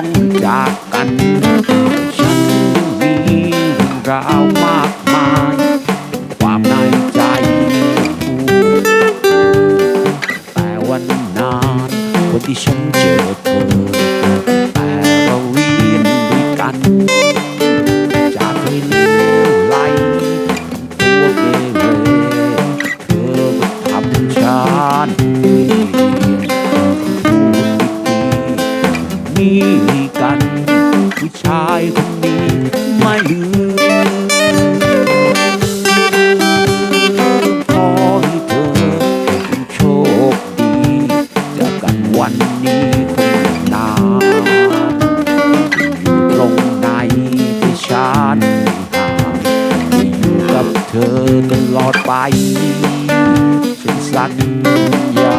ต้องจากกัน ฉันมีเรื่องราวมาก ที่กัน ผู้ชายคนนี้ไม่ลืมขอให้เธอเป็โชคดีจากันวันนี้คนนาอยู่ตรงไหนที่ฉันห่างอยู่กับเธอตลอดไปฉันสัญญา